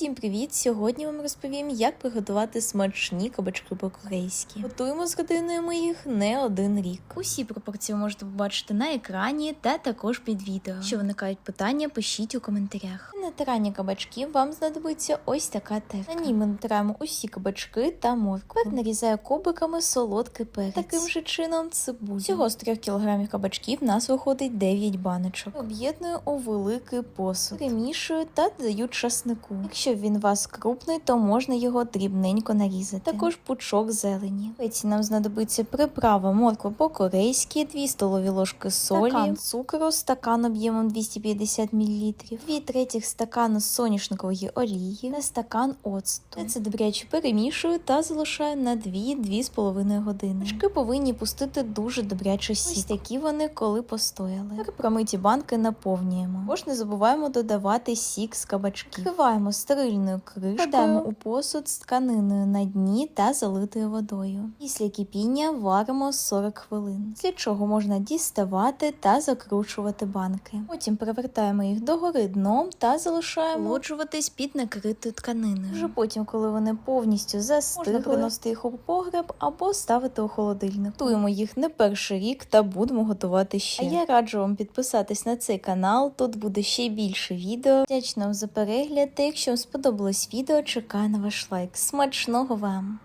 Усім привіт! Сьогодні вам розповім, як приготувати смачні кабачки по-корейськи. Готуємо з родиною ми їх не один рік. Усі пропорції ви можете побачити на екрані та також під відео. Якщо виникають питання, пишіть у коментарях. Для натирання кабачків вам знадобиться ось така терка. На ній ми натираємо усі кабачки та моркву. Тепер нарізаю кубиками солодкий перець. Таким же чином цибулю. Всього з 3 кг кабачків в нас виходить 9 баночок. Об'єдную у великий посуд. Перемішую та додаю часнику. Якщо він у вас крупний, то можна його дрібненько нарізати. Також пучок зелені. Пеці нам знадобиться приправа морква по-корейськи, 2 столові ложки солі, стакан цукру, стакан об'ємом 250 мл, 2 третіх стакану соняшникової олії та стакан оцту. Це добряче перемішую та залишаю на 2-2,5 години. Качки повинні пустити дуже добряче сік. Ось такі вони, коли постояли. Тепер промиті банки наповнюємо. Також не забуваємо додавати сік з кабачків. Вкриваємо стерильною кришкою, у посуд з тканиною на дні та залитою водою. Після кипіння варимо 40 хвилин, після чого можна діставати та закручувати банки. Потім перевертаємо їх догори дном та залишаємо охолоджуватись під накритою тканиною. Вже потім, коли вони повністю застигли, можна приносити їх у погреб або ставити у холодильник. Готуємо їх не перший рік та будемо готувати ще. А я раджу вам підписатись на цей канал. Тут буде ще більше відео. Вдячна вам за перегляд. Та якщо сподобалось відео, чекаю на ваш лайк. Смачного вам!